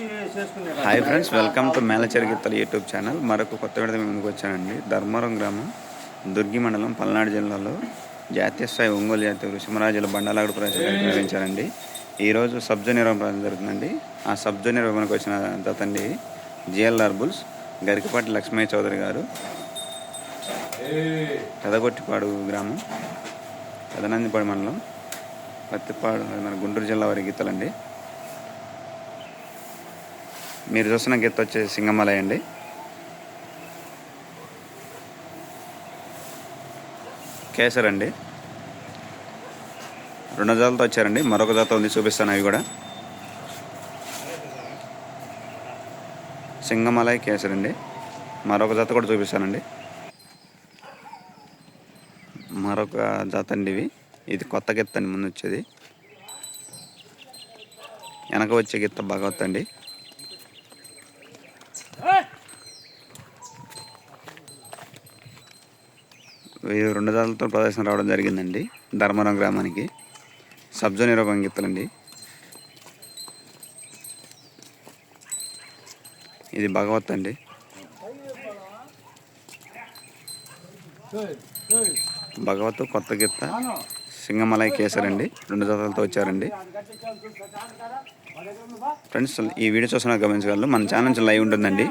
Hi friends welcome to Melacheri గిత్తల YouTube channel మరొక కొత్త విడత మేము ముందుకు వచ్చానండి. ధర్మవరం గ్రామం దుర్గి మండలం పల్నాడు జిల్లాలో జాతీయ స్థాయి ఒంగోలు జాతీయ వృషమరాజుల బండలాగుడు ప్రజలు నిర్వహించారండి. ఈరోజు సబ్జు నిర్వహణ జరుగుతుందండి. ఆ సబ్జు నిర్వహణకు వచ్చిన జతండి G L R bulls Garikapati Lakshmaiah Chowdary garu Pedagottipadu గ్రామం పెదనందిపాడు మండలం పత్తిపాడు మన గుంటూరు జిల్లా వారి గీతలండి. మీరు చూస్తున్న గీత వచ్చేసి సింగమలై అండి. కేసర్ అండి. రెండు జాతలతో వచ్చారండి. మరొక జాత ఉంది చూపిస్తాను అవి కూడా. సింగమలై కేసర్ అండి. మరొక జాత కూడా చూపిస్తానండి. మరొక జాత అండి ఇవి. ఇది కొత్త గిత్త అండి ముందు వచ్చేది. వెనక వచ్చే గిత్త భగవత్ అండి ఈ రెండు జాతులతో ప్రదర్శన రావడం జరిగిందండి. ధర్మవరం గ్రామానికి. సబ్జోన్ ఇరవై గిత్తలండి ఇది భగవత్ అండి. భగవత్ కొత్త గిత్త సింగమలై కేసర్ అండి. రెండు జాతలతో వచ్చారండి. ఫ్రెండ్స్ ఈ వీడియో చూసిన గమనించగలరు. మన ఛానల్ నుంచి లైవ్ ఉంటుందండి.